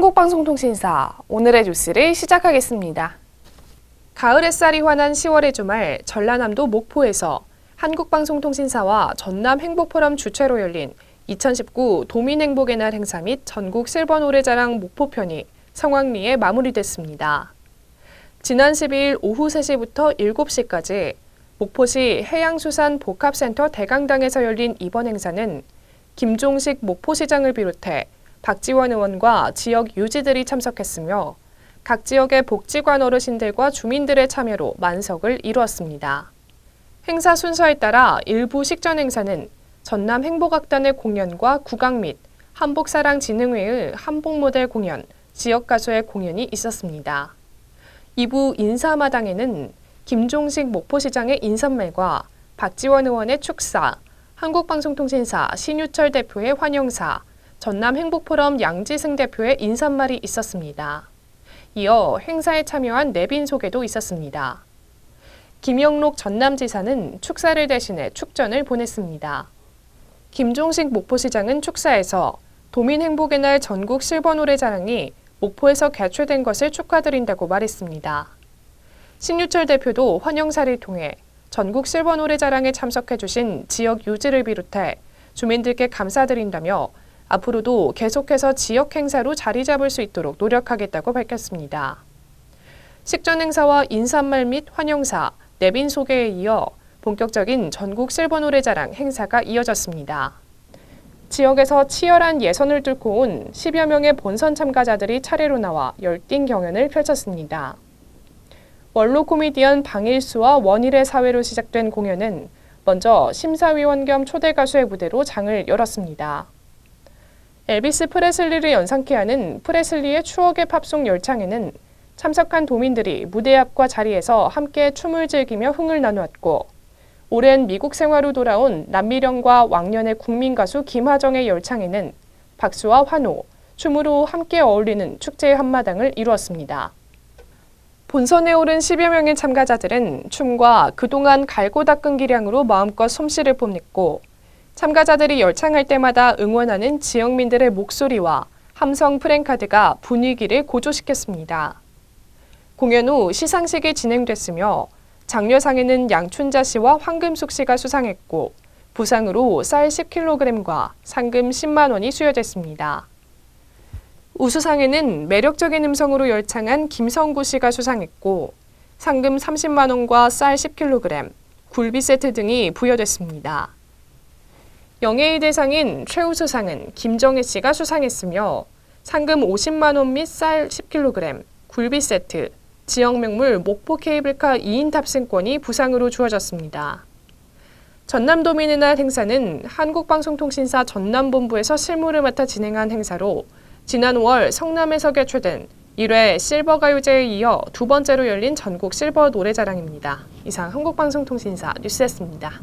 한국방송통신사 오늘의 뉴스를 시작하겠습니다. 가을 햇살이 환한 10월의 주말 전라남도 목포에서 한국방송통신사와 전남 행복포럼 주최로 열린 2019 도민행복의 날 행사 및 전국 실버 노래자랑 목포편이 성황리에 마무리됐습니다. 지난 12일 오후 3시부터 7시까지 목포시 해양수산 복합센터 대강당에서 열린 이번 행사는 김종식 목포시장을 비롯해 박지원 의원과 지역 유지들이 참석했으며 각 지역의 복지관 어르신들과 주민들의 참여로 만석을 이루었습니다. 행사 순서에 따라 일부 식전 행사는 전남 행복악단의 공연과 국악 및 한복사랑진흥회의 한복 모델 공연, 지역 가수의 공연이 있었습니다. 2부 인사마당에는 김종식 목포시장의 인사말과 박지원 의원의 축사, 한국방송통신사 신유철 대표의 환영사, 전남 행복포럼 양지승 대표의 인사말이 있었습니다. 이어 행사에 참여한 내빈 소개도 있었습니다. 김영록 전남지사는 축사를 대신해 축전을 보냈습니다. 김종식 목포시장은 축사에서 도민 행복의 날 전국 실버 노래자랑이 목포에서 개최된 것을 축하드린다고 말했습니다. 신유철 대표도 환영사를 통해 전국 실버 노래자랑에 참석해주신 지역 유지를 비롯해 주민들께 감사드린다며 앞으로도 계속해서 지역 행사로 자리 잡을 수 있도록 노력하겠다고 밝혔습니다. 식전 행사와 인사말 및 환영사, 내빈 소개에 이어 본격적인 전국 실버 노래자랑 행사가 이어졌습니다. 지역에서 치열한 예선을 뚫고 온 10여 명의 본선 참가자들이 차례로 나와 열띤 경연을 펼쳤습니다. 원로 코미디언 방일수와 원일의 사회로 시작된 공연은 먼저 심사위원 겸 초대 가수의 무대로 장을 열었습니다. 엘비스 프레슬리를 연상케 하는 프레슬리의 추억의 팝송 열창에는 참석한 도민들이 무대 앞과 자리에서 함께 춤을 즐기며 흥을 나누었고 오랜 미국 생활로 돌아온 남미령과 왕년의 국민 가수 김하정의 열창에는 박수와 환호, 춤으로 함께 어울리는 축제의 한마당을 이루었습니다. 본선에 오른 10여 명의 참가자들은 춤과 그동안 갈고 닦은 기량으로 마음껏 솜씨를 뽐냈고 참가자들이 열창할 때마다 응원하는 지역민들의 목소리와 함성 프랭카드가 분위기를 고조시켰습니다. 공연 후 시상식이 진행됐으며 장려상에는 양춘자 씨와 황금숙 씨가 수상했고 부상으로 쌀 10kg과 상금 10만 원이 수여됐습니다. 우수상에는 매력적인 음성으로 열창한 김성구 씨가 수상했고 상금 30만 원과 쌀 10kg, 굴비 세트 등이 부여됐습니다. 영예의 대상인 최우수상은 김정혜 씨가 수상했으며 상금 50만 원 및 쌀 10kg, 굴비 세트, 지역 명물 목포 케이블카 2인 탑승권이 부상으로 주어졌습니다. 전남도민의 날 행사는 한국방송통신사 전남본부에서 실무를 맡아 진행한 행사로 지난 5월 성남에서 개최된 1회 실버가요제에 이어 두 번째로 열린 전국 실버 노래자랑입니다. 이상 한국방송통신사 뉴스였습니다.